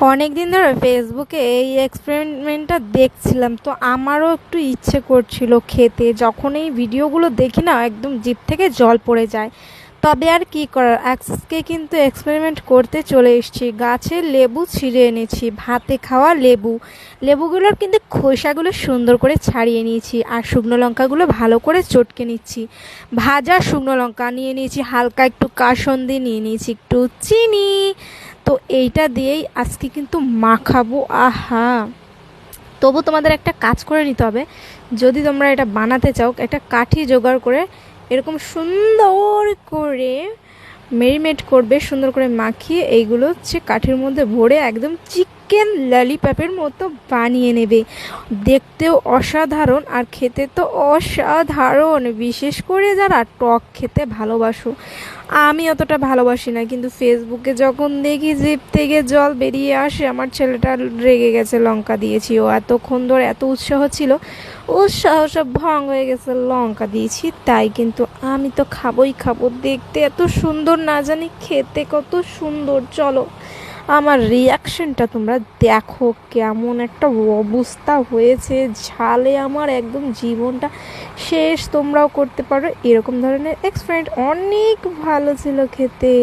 অনেক দিন ধরে ফেসবুকে এই এক্সপেরিমেন্টটা দেখছিলাম। তো আমারও একটু ইচ্ছে করছিল খেতে। যখন এই ভিডিওগুলো দেখি না, একদম জিপ থেকে জল পড়ে যায়। তবে আর কি করার? আজকে কিন্তু এক্সপেরিমেন্ট করতে চলে এসেছি। গাছের লেবু ছিঁড়ে এনেছি, ভাতে খাওয়া লেবু। লেবুগুলোর কিন্তু খোসাগুলো সুন্দর করে ছাড়িয়ে নিয়েছি আর শুকনো লঙ্কাগুলো ভালো করে চটকে নিচ্ছি। ভাজা শুকনো লঙ্কা নিয়ে নিয়েছি, হালকা একটু কাসন্দি নিয়ে নিয়েছি, একটু চিনি। তো এইটা দিয়েই আজকে কিন্তু মাখাবো। আহা! তবু তোমাদের একটা কাজ করে নিতে হবে। যদি তোমরা এটা বানাতে চাও, একটা কাঠি জোগাড় করে এরকম সুন্দর করে মেরিনেট করবে সুন্দর করে মাখিয়ে এইগুলো হচ্ছে কাঠের মধ্যে ভরে একদম চিকেন ললিপপের মতো বানিয়ে নেবে। দেখতেও অসাধারণ আর খেতে তো অসাধারণ। বিশেষ করে যারা টক খেতে ভালোবাসো। আমি অতটা ভালোবাসি না, কিন্তু ফেসবুকে যখন দেখি জিপ থেকে জল বেরিয়ে আসে, আমার ছেলেটা রেগে গেছে, লঙ্কা দিয়েছি। ও এতক্ষণ ধরে এত উৎসাহ ছিল, উৎসাহ সব ভঙ্গ হয়ে গেছে, লঙ্কা দিয়েছি, তাই কিন্তু আমি তো খাবোই খাব। দেখতে এত সুন্দর, না জানি খেতে কত সুন্দর, চলো। আমার রিয়াকশনটা তোমরা দেখো কেমন একটা অবস্থা হয়েছে, ঝালে আমার একদম জীবনটা শেষ, তোমরাও করতে পারো। এরকম ধরনের এক্সপেরিয়েন্ট অনেক ভালো ছিল খেতে।